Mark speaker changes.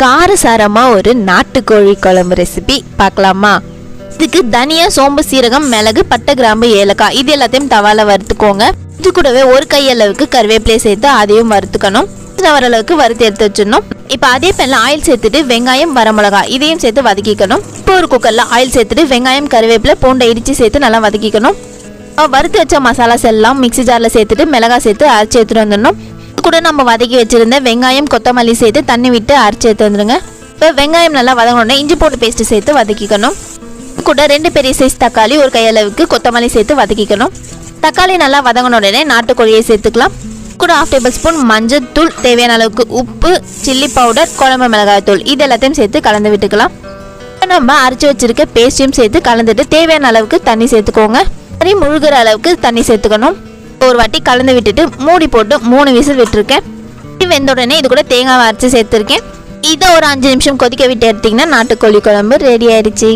Speaker 1: காரசாரமாக ஒரு நாட்டுக்கோழி குழம்பு ரெசிபி பார்க்கலாமா? இதுக்கு தனியா சோம்பு சீரகம் மிளகு பட்டை கிராம்பு ஏலக்காய் இது எல்லாத்தையும் தவால வறுத்துக்கோங்க. இது கூடவே ஒரு கையளவுக்கு கருவேப்பிலை சேர்த்து அதையும் வறுத்துக்கணும். ஓரளவுக்கு வறுத்து எடுத்து வச்சிடணும். இப்போ அதே பேனில் ஆயில் சேர்த்துட்டு வெங்காயம் வரமிளகாய் இதையும் சேர்த்து வதக்கிக்கணும். இப்போ ஒரு குக்கரில் ஆயில் சேர்த்துட்டு வெங்காயம் கருவேப்பிலை பூண்டை இடித்து சேர்த்து நல்லா வதக்கிக்கணும். வறுத்து வச்ச மசாலாஸ் எல்லாம் மிக்ஸி ஜாரில் சேர்த்துட்டு மிளகாய் சேர்த்து அரைச்சி எடுத்துகிட்டு வந்துடணும். கூட நம்ம வதக்கி வச்சுருந்த வெங்காயம் கொத்தமல்லி சேர்த்து தண்ணி விட்டு அரைச்சி எடுத்து வந்துடுங்க இப்போ வெங்காயம் நல்லா வதங்கணுன்னா இஞ்சி போட்டு பேஸ்ட்டு சேர்த்து வதக்கிக்கணும். கூட ரெண்டு பெரிய சைஸ் தக்காளி ஒரு கையளவுக்கு கொத்தமல்லி சேர்த்து வதக்கிக்கணும். தக்காளி நல்லா வதங்கின உடனே நாட்டுக்கோழியை சேர்த்துக்கலாம். கூட ஹாஃப் டேபிள் ஸ்பூன் மஞ்சள் தூள் தேவையான அளவுக்கு உப்பு சில்லி பவுடர் குழம்பு மிளகாய் தூள் இது எல்லாத்தையும் சேர்த்து கலந்து விட்டுக்கலாம். நம்ம அரைச்சி வச்சிருக்க பேஸ்டையும் சேர்த்து கலந்துட்டு தேவையான அளவுக்கு தண்ணி சேர்த்துக்கோங்க. சரி முழுகிற அளவுக்கு தண்ணி சேர்த்துக்கணும். ஒரு வாட்டி கலந்து விட்டுட்டு மூடி போட்டு மூணு விசில் விட்டுருக்கேன். வெந்த உடனே இது கூட தேங்காய் அரைச்சி சேர்த்துருக்கேன். இதை ஒரு அஞ்சு நிமிஷம் கொதிக்க விட்டு எடுத்திங்கன்னா நாட்டுக்கோழி குழம்பு ரெடி ஆயிடுச்சு.